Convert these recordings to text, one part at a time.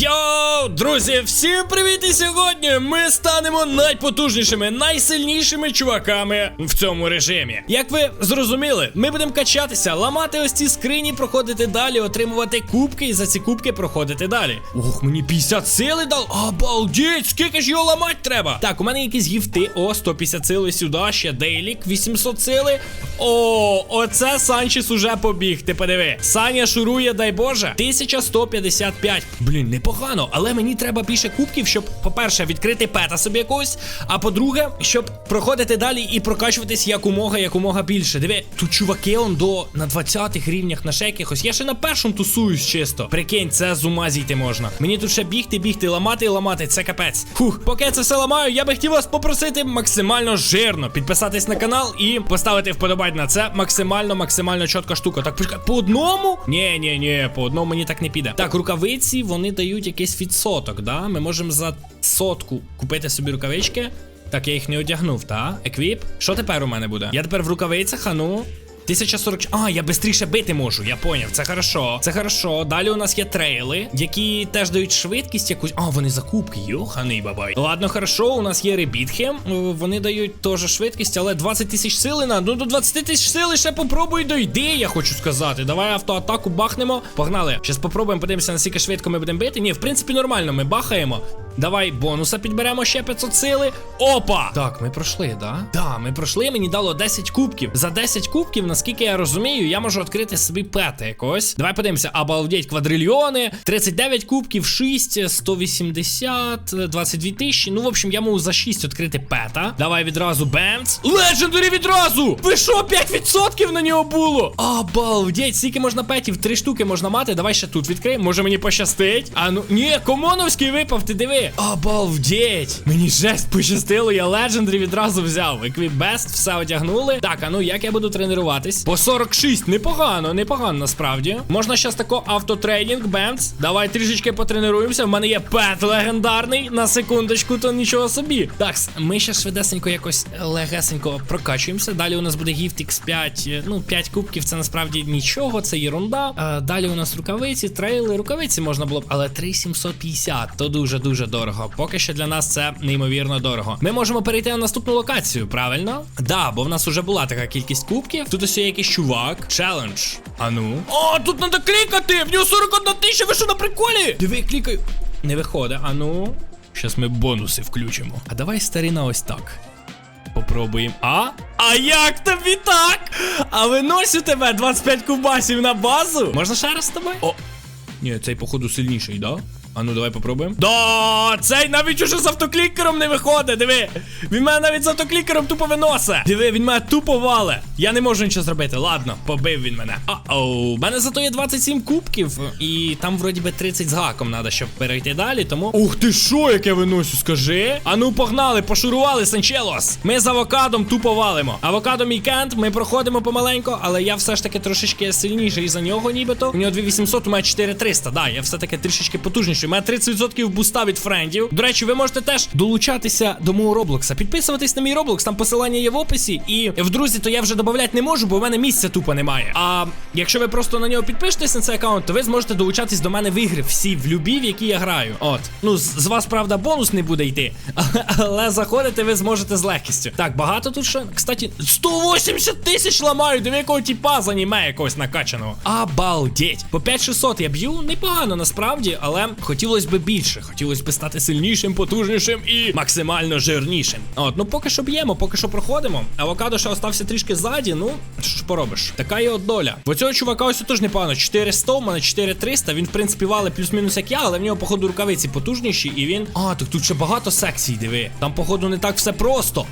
Йоу, друзі, всім привіт! І сьогодні ми станемо найпотужнішими, найсильнішими чуваками в цьому режимі. Як ви зрозуміли, ми будемо качатися, ламати ось ці скрині, проходити далі, отримувати кубки і за ці кубки проходити далі. Ох, мені 50 сили дав. Обалдеть, скільки ж його ламати треба? Так, у мене якісь гіфти. О, 150 сили сюди, ще дейлік, 800 сили. О, оце Санчес уже побіг. Ти подиви. Саня шурує, дай Боже. 1155. Блін, непогано, але мені треба більше кубків, щоб, по-перше, відкрити пета собі якогось. А по-друге, щоб проходити далі і прокачуватись якомога, якомога більше. Диви, тут чуваки он до на 20-х рівнях на ще якихось. Я ще на першому тусуюсь чисто. Прикинь, це з ума зійти можна. Мені тут ще бігти, бігти, ламати і ламати. Це капець. Фух, поки я це все ламаю, я би хотів вас попросити максимально жирно підписатись на канал і поставити вподобайк на це максимально, максимально чітка штука. Так, почекай, по одному? Ні, ні, ні, по одному мені так не піде. Так, рукавиці вони дають якийсь відсоток, да? Ми можемо за сотку купити собі рукавички. Так, я їх не одягнув, та? Еквіп? Що тепер у мене буде? Я тепер в рукавицях, а ну. 1040. А, я швидше бити можу, я поняв. Це хорошо. Це хорошо. Далі у нас є трейли, які теж дають швидкість якусь. А, вони закупки. Йоханий бабай. Ладно, хорошо. У нас є ребітхи. Е, Вони дають теж швидкість, але 20 тисяч сили на. Ну до 20 тисяч сили ще попробуй дойди, я хочу сказати. Давай автоатаку бахнемо. Погнали. Щас попробуємо, подивимося, наскільки швидко ми будемо бити. Ні, в принципі, нормально, ми бахаємо. Давай бонуса підберемо ще 500 сили. Опа! Так, ми пройшли, да? Да, ми пройшли, мені дало 10 кубків. За 10 кубків, наскільки я розумію, я можу відкрити собі пета якось. Давай подивимося, обалдеть, квадрильйони, 39 кубків, 6, 180, 22 тисячі. Ну, в общем, я можу за 6 відкрити пета. Давай відразу бемц. Легендарі відразу! Ви що, 5% на нього було? Обалдеть, скільки можна петів? Три штуки можна мати. Давай ще тут відкриємо. Може мені пощастить? А ну, ні, комоновський випав, ти диви. Обалдеть! Мені жесть пощастило, я легендарі відразу взяв. Еквіп бест, все одягнули. Так, а ну як я буду тренуватись? По 46, непогано, непогано насправді. Можна щас тако автотренінг, бемц. Давай трішечки потренуємося. В мене є пет легендарний. На секундочку, то нічого собі. Так, ми ще швидесенько якось легесенько прокачуємося. Далі у нас буде гіфт X5. Ну, 5 кубків це насправді нічого, це єрунда. А, далі у нас рукавиці, трейли. Рукавиці можна було б, але 3750, то дуже-дуже дорого. Поки що для нас це неймовірно дорого. Ми можемо перейти на наступну локацію, правильно? Да, бо в нас вже була така кількість кубків. Тут ось є якийсь чувак. Челендж. А ну. О, тут треба клікати! В нього 41 тисяча, ви що на приколі? Диви, клікаю. Не виходить, а ну. Щас ми бонуси включимо. А давай старина ось так. Попробуємо. А? А як тобі так? А виносю тебе 25 кубасів на базу. Можна ще раз з тобою? О. Ні, цей, походу, сильніший, да? А ну давай попробуємо. Да, цей навіть уже з автоклікером не виходить. Диви. Він мене навіть з автоклікером тупо виносить. Диви, він мене тупо вале. Я не можу нічого зробити. Ладно, побив він мене. А-оу. У мене зато є 27 кубків. І там, вроді би, 30 з гаком треба, щоб перейти далі. Тому. Ух ти що, яке виносю, скажи. А ну погнали, пошурували, Санчелос. Ми з авокадом тупо валимо. Авокадо мій кент, ми проходимо помаленько, але я все ж таки трошечки сильніший за нього, нібито. У нього 2800, у мене 4300. Да, я все-таки трішечки потужніший. Мене 30% буста від френдів. До речі, ви можете теж долучатися до мого Роблокса. Підписуватись на мій Роблокс, там посилання є в описі. І в друзі, то я вже додати не можу, бо в мене місця тупо немає. А якщо ви просто на нього підпишетесь на цей аккаунт, то ви зможете долучатись до мене в ігри всі в любі, в які я граю. От. Ну, з, з вас, правда, бонус не буде йти. Але, заходити ви зможете з легкістю. Так, багато тут ще. Кстати, 180 тисяч ламаю, диви якого тіпа з аніме якогось накачаного. Обалдеть. По 5600 я б'ю непогано насправді, але хотілося б більше. Хотілося б стати сильнішим, потужнішим і максимально жирнішим. От, ну поки що б'ємо, поки що проходимо. Авокадо ще остався трішки ззаді, ну що поробиш? Така от доля. Бо цього чувака ось теж непогано. 400, у мене 4300. Він, в принципі, вали плюс-мінус як я, але в нього, походу, рукавиці потужніші, і він. А, так тут ще багато секцій, диви. Там, походу, не так все просто.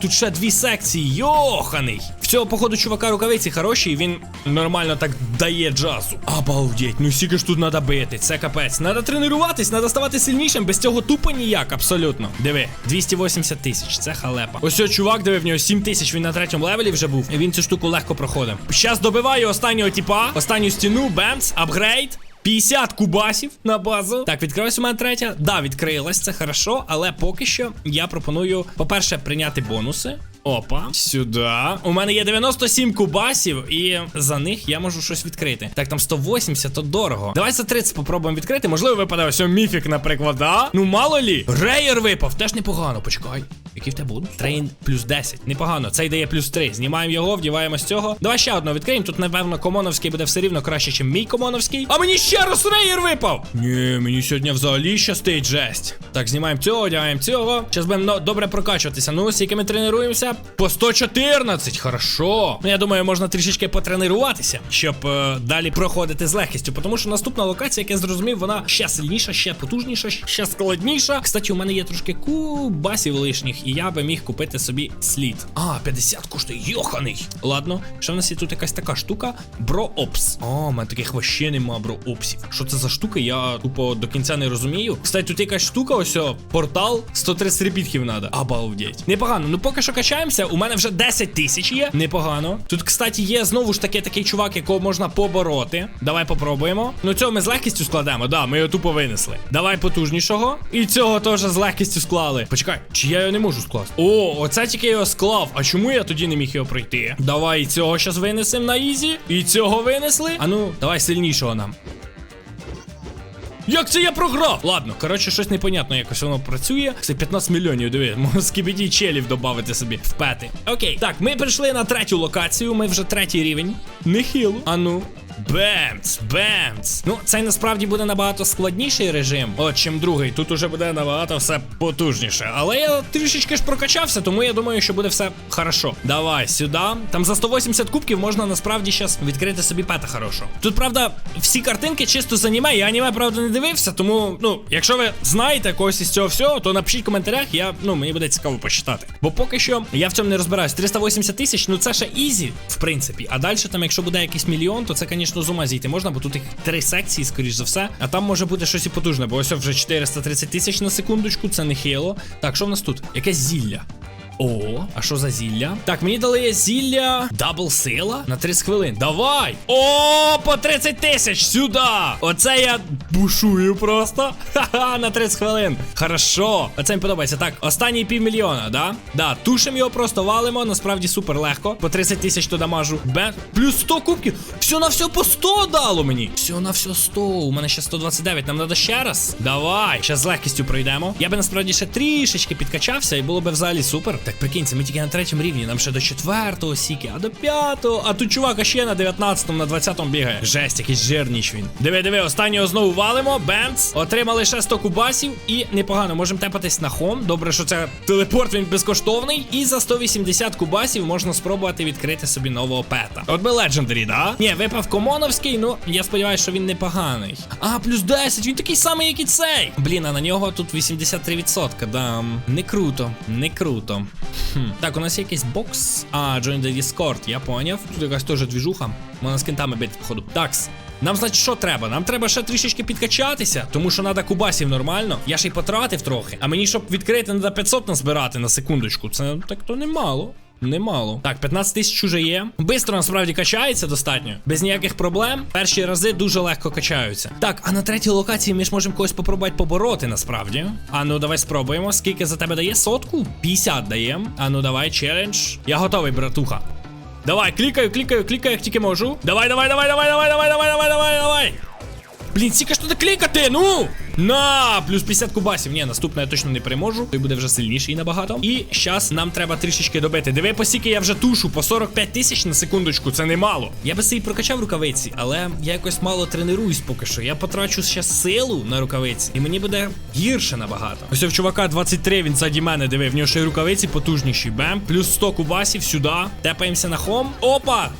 Тут ще дві секції. Йоханий. В цього, походу, чувака рукавиці хороші, і він нормально так дає джазу. Обалдеть, ну скільки ж тут треба бити. Це капець. Надо тренуватись, треба ставати сильнішим. Без цього тупо ніяк, абсолютно. Диви, 280 тисяч. Це халепа. Ось цього чувак, диви, в нього 7 тисяч, він на третьому левелі вже був. І він цю штуку легко проходив. Щас добиваю останнього типа, останню стіну, бемс, апгрейд. 50 кубасів на базу. Так, відкрилась у мене третя. Да, відкрилась, це хорошо, але поки що я пропоную, по-перше, прийняти бонуси. Опа, сюди. У мене є 97 кубасів, і за них я можу щось відкрити. Так, там 180, то дорого. Давай за 30 попробуємо відкрити. Можливо, випаде ось міфік, наприклад, да? Ну мало лі. Рейер випав, теж непогано. Почекай. Які в тебе будуть? Трейн плюс 10. Непогано. Цей дає плюс 3. Знімаємо його, вдіваємо з цього. Давай ще одного відкриємо. Тут, напевно, комоновський буде все рівно краще, ніж мій комоновський. А мені ще раз рейер випав! Ні, мені сьогодні взагалі щастить жесть. Так, знімаємо цього, одягаємо цього. Зараз будемо ну, добре прокачуватися. Ну, скільки ми тренуємося? По 114. Хорошо. Ну, я думаю, можна трішечки потренуватися, щоб е, далі проходити з легкістю. Тому що наступна локація, як я зрозумів, вона ще сильніша, ще потужніша, ще складніша. Кстати, у мене є трошки кубасів лишніх, і я би міг купити собі слід. А, 50 коштує, йоханий. Ладно, що в нас є тут якась така штука? Броопс. О, у мене таких вообще нема броопсів. Що це за штука? Я тупо до кінця не розумію. Кстати, тут якась штука, ось о, портал, 130 репітків надо. Обалдеть. Непогано. Ну поки що качаємося. У мене вже 10 тисяч є. Непогано. Тут, кстати, є знову ж таки такий чувак, якого можна побороти. Давай попробуємо. Ну цього ми з легкістю складемо. Да, ми його тупо винесли. Давай потужнішого. І цього теж з легкістю склали. Почекай, чи я його не можу скласти? О, оце тільки його склав. А чому я тоді не міг його пройти? Давай цього щас винесемо на ізі. І цього винесли. А ну, давай сильнішого нам. Як це я програв? Ладно, коротше, щось непонятно, якось воно працює. Це 15 мільйонів, диви, скібіді челів додати собі в пети. Окей, так, ми прийшли на третю локацію, ми вже третій рівень. Нехило. А ну. Бемц, бемц. Ну, цей насправді буде набагато складніший режим, от чим другий. Тут уже буде набагато все потужніше. Але я трішечки ж прокачався, тому я думаю, що буде все хорошо. Давай сюди. Там за 180 кубків можна насправді зараз відкрити собі пета хорошого. Тут, правда, всі картинки чисто з аніме. Я аніме, правда, не дивився, тому, ну, якщо ви знаєте когось із цього всього, то напишіть в коментарях, я, ну, мені буде цікаво почитати. Бо поки що я в цьому не розбираюсь. 380 тисяч, ну це ще ізі, в принципі. А далі там, якщо буде якийсь мільйон, то це, звісно, з ума зійти можна, бо тут їх три секції, скоріш за все. А там може бути щось і потужне, бо ось вже 430 тисяч на секундочку, це не хило. Так, що в нас тут? Якесь зілля. О, а що за зілля? Так, мені дали зілля дабл сила на 30 хвилин. Давай! О, по 30 тисяч сюди! Оце я бушую просто. Ха-ха, на 30 хвилин. Хорошо. Оце мені подобається. Так, останній півмільйона, да? Да, тушимо його, просто валимо. Насправді супер легко. По 30 тисяч туди мажу. Бе. Плюс 100 кубків. Все на все по 100 дало мені. Все на все 100. У мене ще 129. Нам треба ще раз. Давай. Ще з легкістю пройдемо. Я би насправді ще трішечки підкачався, і було би взагалі супер. Так прикиньте, ми тільки на третьому рівні. Нам ще до четвертого сіки, а до п'ятого. А тут чувак ще на 19-му, на 20-му бігає. Жесть, якийсь жирніч він. Диви, диви, останнього знову валимо. Бемц. Отримали ще 100 кубасів. І непогано, можемо тепатись на хом. Добре, що це телепорт він безкоштовний. І за 180 кубасів можна спробувати відкрити собі нового пета. От би легендарі, да? Ні, випав комоновський, ну я сподіваюся, що він непоганий. А, плюс 10, він такий самий, як і цей. Блін, а на нього тут 83%. Да. Не круто, не круто. Хм. Так, у нас є якийсь бокс. А, Join the Discord, я поняв. Тут якась теж двіжуха. Можна з кентами бити, походу. Такс. Нам, значить, що треба? Нам треба ще трішечки підкачатися, тому що треба кубасів нормально. Я ж й потратив трохи. А мені, щоб відкрити, треба 500 назбирати на секундочку. Це так то немало. Немало. Так, 15 тисяч уже є. Бистро насправді качається достатньо. Без ніяких проблем. Перші рази дуже легко качаються. Так, а на третій локації ми ж можемо когось попробувати побороти, насправді. А ну давай спробуємо. Скільки за тебе дає? Сотку? 50 даємо. А ну давай, челендж. Я готовий, братуха. Давай, клікаю, клікаю, клікаю, як тільки можу. Давай, давай, давай, давай, давай, давай, давай, давай, давай, давай. Блін, стільки ж туди клікати, ну! На, плюс 50 кубасів. Ні, наступне я точно не переможу. Той буде вже сильніший набагато. І зараз нам треба трішечки добити. Диви, по скільки я вже тушу, по 45 тисяч на секундочку, це немало. Я би собі прокачав рукавиці, але я якось мало тренуюсь поки що. Я потрачу ще силу на рукавиці, і мені буде гірше набагато. Ось у чувака 23, він ззаді мене диви, в нього ще й рукавиці потужніші. Бем, плюс 100 кубасів сюди. Тепаємося на хом. Опа!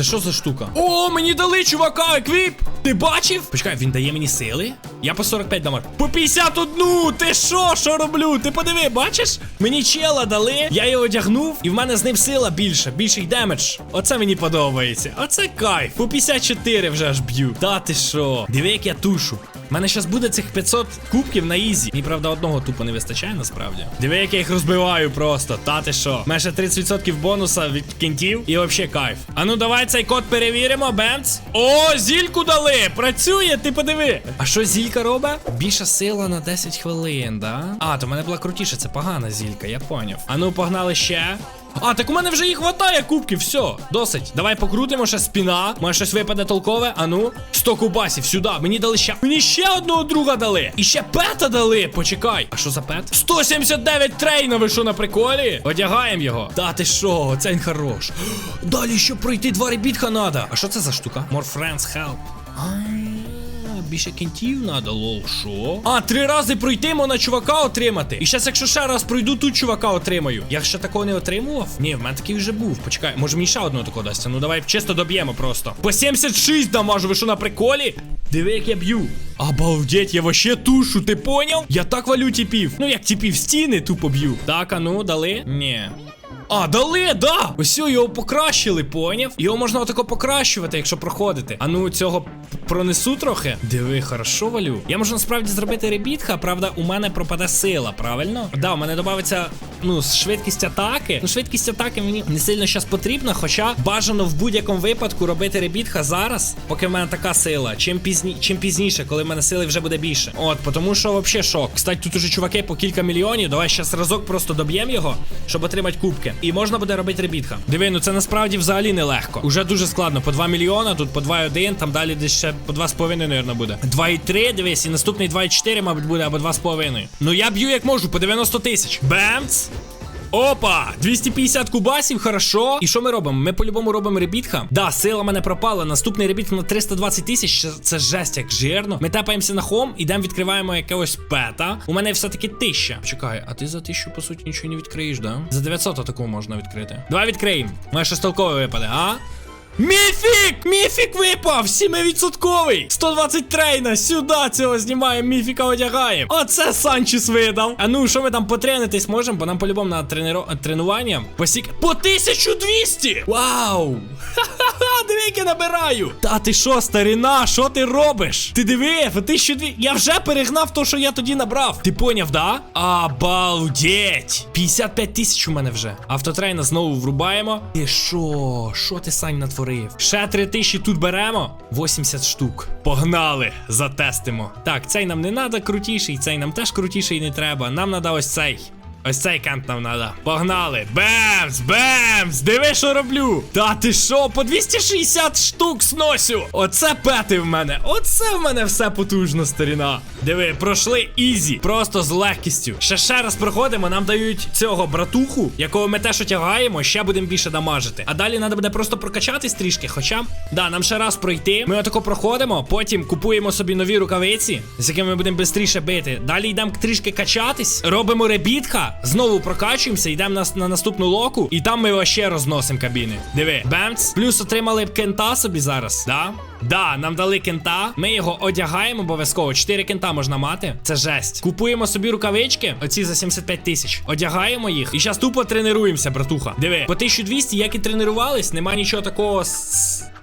Це що за штука? О, мені дали, чувака, еквіп! Ти бачив? Почекай, він дає мені сили. Я по 45 дамаг. По 51! Ти що? Що роблю? Ти подиви, бачиш? Мені чела дали, я його одягнув, і в мене з ним сила більша, більший демедж. Оце мені подобається. Оце кайф. По 54 вже аж б'ю. Та ти що? Диви, як я тушу. У мене зараз буде цих 500 кубків на ізі. Мені, правда, одного тупо не вистачає насправді. Диви, як я їх розбиваю просто. Та ти що? Ще 30% бонуса від кінтів і взагалі кайф. А ну давай цей код перевіримо, Бенц. О, зільку дали! Погнали! Працює, ти подиви. А що зілька робить? Більша сила на 10 хвилин, да? А, то в мене була крутіша, це погана зілька, я поняв. А ну, погнали ще. А, так у мене вже їх хватає кубків, все, досить. Давай покрутимо ще спіна. Може щось випаде толкове. А ну, 100 кубасів сюди. Мені дали ще. Мені ще одного друга дали. І ще пета дали. Почекай. А що за пет? 179 трейна, ви що на приколі? Одягаємо його. Та ти що, це хорош. Далі ще пройти два ребітха надо. А що це за штука? More friends help. Більше кінтів надо, лол, що? А, три рази пройти, можна чувака отримати. І зараз, якщо ще раз пройду, тут чувака отримаю. Я ще такого не отримував? Ні, в мене такий вже був. Почекай, може мені ще одного такого дасться. Ну давай чисто доб'ємо просто. По 76 дамажу, ви що на приколі? Диви, як я б'ю. Обалдеть, я вообще тушу, ти поняв? Я так валю тіпів. Ну як тіпів стіни тупо б'ю. Так, а ну, дали? Ні. А, дали, да! Ось його покращили, поняв? Його можна отако покращувати, якщо проходити. А ну цього пронесу трохи. Диви, хорошо валю. Я можу насправді зробити ребітха, правда, у мене пропаде сила, правильно? Да, у мене додається, ну, швидкість атаки. Ну, швидкість атаки мені не сильно зараз потрібна, хоча бажано в будь-якому випадку робити ребітха зараз, поки в мене така сила. Чим пізні... чим пізніше, коли в мене сили вже буде більше. От, тому що взагалі шок. Кстати, тут уже чуваки по кілька мільйонів. Давай зараз разок просто доб'ємо його, щоб отримати кубки. І можна буде робити ребітха. Диви, ну це насправді взагалі нелегко. Уже дуже складно. По 2 мільйона, тут по 2,1, там далі десь ще по 2,5, мабуть, буде. 2,3, дивись, і наступний 2,4, мабуть, буде, або 2,5. Ну я б'ю як можу, по 90 тисяч. Бемц! Опа! 250 кубасів, хорошо. І що ми робимо? Ми по-любому робимо ребітха. Да, сила мене пропала. Наступний ребітх на 320 тисяч. Це- жесть, як жирно. Ми тапаємося на хом, ідемо відкриваємо якогось пета. У мене все-таки тисяча. Чекай, а ти за тисячу, по суті, нічого не відкриєш, да? За 900 таку можна відкрити. Давай відкриємо. Моє щось толкове випаде, а? Міфік! Міфік випав! 7%! 120 трейна! Сюди цього знімаємо, міфіка одягаємо. Оце Санчес видав. А ну, що ми там потренитись можемо? Бо нам по-любому на тренуванням. тренування. Посік... По 1200! Вау! Ха-ха-ха, диви, набираю! Та ти що, старина, що ти робиш? Ти диви, по 1200... Я вже перегнав то, що я тоді набрав. Ти поняв, да? Обалдеть! 55 тисяч у мене вже. Автотрейна знову врубаємо. І що? Що ти, Сань, натворив? Ще 3 тисячі тут беремо. 80 штук. Погнали, затестимо. Так, цей нам не треба крутіший, цей нам теж крутіший не треба. Нам треба ось цей. Ось цей кант нам надо. Погнали. Бемс, бемс! Диви, що роблю. Та ти що, по 260 штук сносю. Оце пети в мене. Оце в мене все потужно, старіна. Диви, пройшли ізі. Просто з легкістю. Ще ще раз проходимо, нам дають цього братуху, якого ми теж отягаємо, ще будемо більше дамажити. А далі треба буде просто прокачатись трішки. Хоча, да, нам ще раз пройти. Ми отако проходимо, потім купуємо собі нові рукавиці, з якими ми будемо швидше бити. Далі йдемо трішки качатись, робимо знову прокачуємося, йдемо на, на наступну локу, і там ми вообще розносимо кабіни. Диви, бемц. Плюс отримали кента собі зараз. Да? Да, нам дали кента. Ми його одягаємо обов'язково. 4 кента можна мати. Це жесть. Купуємо собі рукавички, оці за 75 тисяч. Одягаємо їх. І зараз тупо тренуємося, братуха. Диви, по 1200, як і тренувались, нема нічого такого.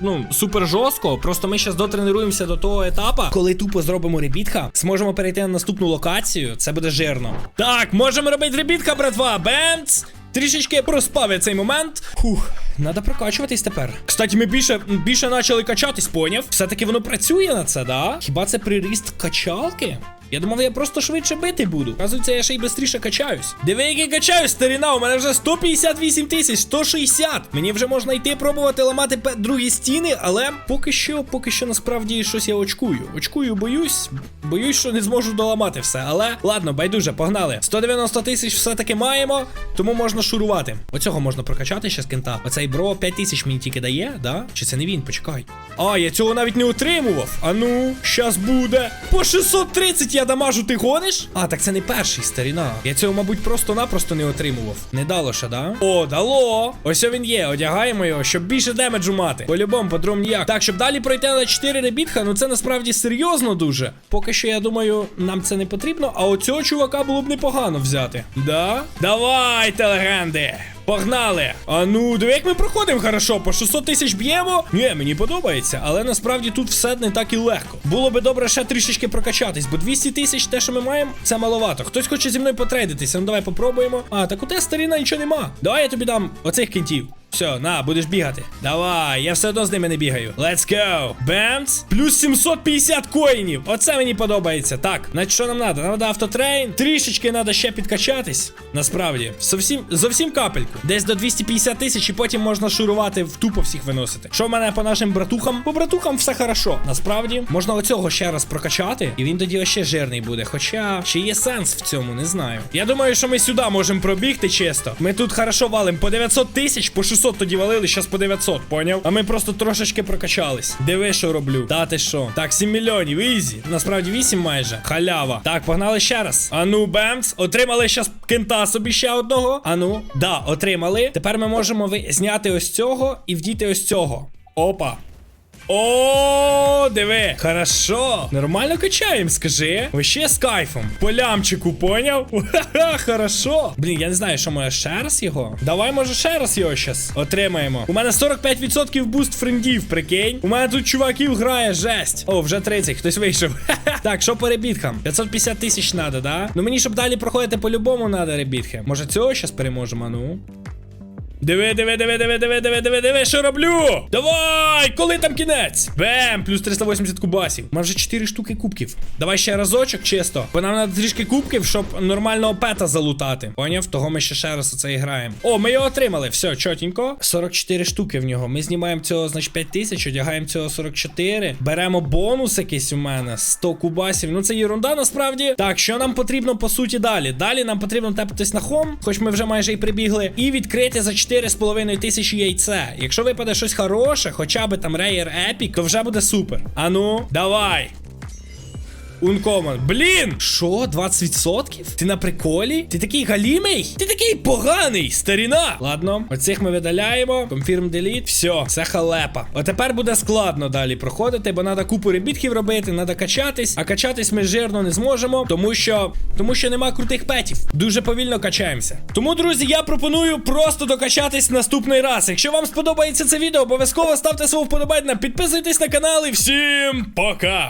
Ну, супер жорстко. Просто ми зараз дотренуємося до того етапу, коли тупо зробимо ребітка, зможемо перейти на наступну локацію. Це буде жирно. Так, можемо робити ребітка, братва. Бемц! Трішечки проспав я цей момент. Фух, треба прокачуватись тепер. Кстати, ми більше більше почали качатись, поняв? Все-таки воно працює на це, да? Хіба це приріст качалки? Я думав, я просто швидше бити буду. Оказується, я ще й швидше качаюсь. Диви, як я качаюсь, старіна, у мене вже 158 тисяч, 160. Мені вже можна йти пробувати ламати другі стіни, але поки що, поки що насправді щось я очкую. Очкую, боюсь. Боюсь, що не зможу доламати все. Але ладно, байдуже, погнали. 190 тисяч все-таки маємо, тому можна шурувати. Оцього можна прокачати ще з кента. Оцей бро 5 тисяч мені тільки дає, да? Чи це не він? Почекай. А, я цього навіть не отримував. А ну, щас буде. По 630 я дамажу, ти гониш? А, так це не перший старіна. Я цього, мабуть, просто-напросто не отримував. Не дало ще, да? О, дало. Ось він є. Одягаємо його, щоб більше демеджу мати. По-любому, по-другому ніяк. Так, щоб далі пройти на 4 ребітха, ну це насправді серйозно дуже. Поки що, я думаю, нам це не потрібно, а оцього чувака було б непогано взяти. Да? Давайте, легенди. Погнали! А ну, диви, як ми проходимо хорошо, по 600 тисяч б'ємо. Ні, мені подобається, але насправді тут все не так і легко. Було би добре ще трішечки прокачатись, бо 200 тисяч, те, що ми маємо, це маловато. Хтось хоче зі мною потрейдитися. Ну давай попробуємо. А, так у те старіна нічого нема. Давай я тобі дам оцих кінтів. Все, на, будеш бігати. Давай, я все одно з ними не бігаю. Let's go. Бемц. Плюс 750 коїнів. Оце мені подобається. Так, значить, що нам треба? Нам треба автотрейн. Трішечки треба ще підкачатись. Насправді, зовсім, зовсім капельку. Десь до 250 тисяч, і потім можна шурувати в тупо всіх виносити. Що в мене по нашим братухам? По братухам все хорошо. Насправді, можна оцього ще раз прокачати, і він тоді ще жирний буде. Хоча, чи є сенс в цьому, не знаю. Я думаю, що ми сюди можемо пробігти чисто. Ми тут хорошо валим по 900 тисяч, по 600 тоді валили, зараз по 900, поняв? А ми просто трошечки прокачались. Диви, що роблю. Та ти що? Так, 7 мільйонів, ізі. Насправді 8 майже. Халява. Так, погнали ще раз. Ану, бемц. Отримали зараз кента собі ще одного. Ану, да, отримали. Тепер ми можемо зняти ось цього і вдіти ось цього. Опа. О, диви, хорошо. Нормально качаємо, скажи. Вообще з кайфом. По лямчику, поняв? Хорошо. Блін, я не знаю, що може ще раз його. Давай, може, ще раз його щас отримаємо. У мене 45% буст френдів, прикинь. У мене тут чуваків грає жесть. О, вже 30, хтось вийшов. Так, що по ребіткам? 550 тисяч надо, да? Ну мені, щоб далі проходити по-любому, надо ребітки. Може цього щас переможемо, ну? Диви, диви, диви, диви, диви, диви, диви, диви, що роблю? Давай! Коли там кінець? Бем! Плюс 380 кубасів. У мене вже 4 штуки кубків. Давай ще разочок, чисто. Бо нам треба трішки кубків, щоб нормального пета залутати. Поняв? Того ми ще ще раз оце і граємо. О, ми його отримали. Все, чотенько. 44 штуки в нього. Ми знімаємо цього, значить, 5 тисяч, одягаємо цього 44. Беремо бонус якийсь у мене. 100 кубасів. Ну це єрунда насправді. Так, що нам потрібно по суті далі? Далі нам потрібно тепатись на хом, хоч ми вже майже і прибігли, і відкрити за 4,5 тисячі яйце. Якщо випаде щось хороше, хоча би там Rare Epic, то вже буде супер. Ану, давай. Uncommon. Блін! Що, 20%? Ти на приколі? Ти такий галімий? Ти такий поганий, старіна. Ладно, оцих ми видаляємо. Confirm delete. Все, це халепа. От тепер буде складно далі проходити, бо треба купу ребітків робити, треба качатись. А качатись ми жирно не зможемо, тому що тому що нема крутих петів. Дуже повільно качаємося. Тому, друзі, я пропоную просто докачатись наступний раз. Якщо вам сподобається це відео, обов'язково ставте свого вподобайна, підписуйтесь на канал і всім пока!